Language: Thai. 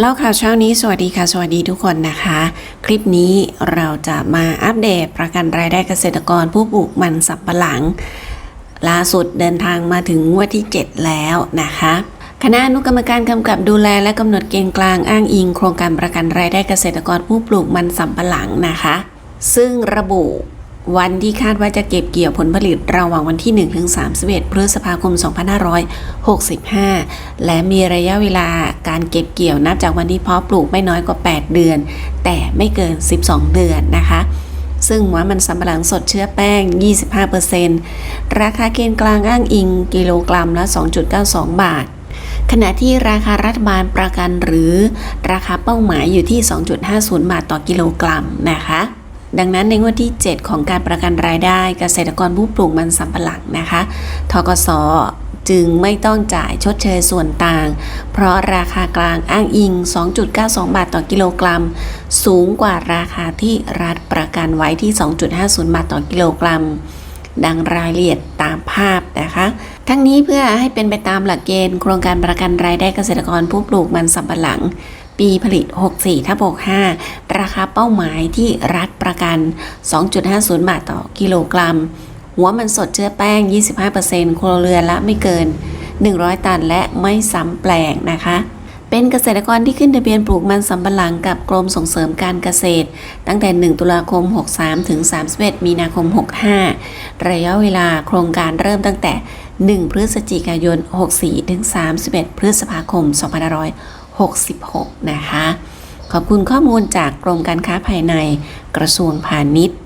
เล่าข่าวเช้านี้สวัสดีค่ะ สวัสดีทุกคนนะคะ คลิปนี้เราจะมาอัปเดตประกันรายได้เกษตรกรผู้ปลูกมันสับปะหลัง ล่าสุดเดินทางมาถึงวันที่ 7 แล้วนะคะคณะอนุกรรมการกำกับดูแลและกำหนดเกณฑ์กลางอ้างอิง โครงการประกันรายได้เกษตรกรผู้ปลูกมันสำปะหลังนะคะ ซึ่งระบุ วันที่คาดว่าจะเก็บเกี่ยวผลผลิตระหว่างวันที่1ถึง31 พฤษภาคม 2565 และมีระยะเวลาการเก็บเกี่ยวนับจากวันที่เพาะปลูกไม่น้อยกว่า 8 เดือน แต่ไม่เกิน 12 เดือนนะคะ ซึ่งหัวมันสำปะหลังสดเชื้อแป้ง 25%ราคาเกณฑ์กลางอ้างอิงกิโลกรัมละ 2.92 บาทขณะที่ราคารัฐบาลประกันหรือราคาเป้าหมายอยู่ที่ 2.50 บาทต่อกิโลกรัมนะคะ ดังนั้นในงวดที่ 7 ของการประกันรายได้เกษตรกรผู้ปลูกมันสำปะหลังนะคะทกสจึงไม่ต้องจ่ายชดเชยส่วนต่าง เพราะราคากลางอ้างอิง 2.92 บาทต่อกิโลกรัม สูงกว่าราคาที่รัฐประกันไว้ที่ 2.50 บาทต่อกิโลกรัม ดังรายละเอียดตามภาพนะคะ ทั้งนี้เพื่อให้เป็นไปตามหลักเกณฑ์โครงการประกันรายได้เกษตรกรผู้ปลูกมันสำปะหลัง ปีผลิต 64ทับ65 ราคาเป้าหมายที่รัฐประกัน 2.50 บาทต่อกิโลกรัม หัวมันสดเชื้อแป้ง 25%ครัวเรือนละไม่เกิน 100 ตันและไม่ซ้ำแปลงนะคะเป็นเกษตรกรที่ขึ้นทะเบียนปลูกมันสำปะหลังกับกรมส่งเสริมการเกษตร ตั้งแต่ 1 ตุลาคม 63 ถึง 31 มีนาคม 65 ระยะเวลาโครงการเริ่มตั้งแต่ 1 พฤศจิกายน 64 ถึง 31 พฤษภาคม 2566 นะคะ ขอบคุณข้อมูลจากกรมการค้าภายในกระทรวงพาณิชย์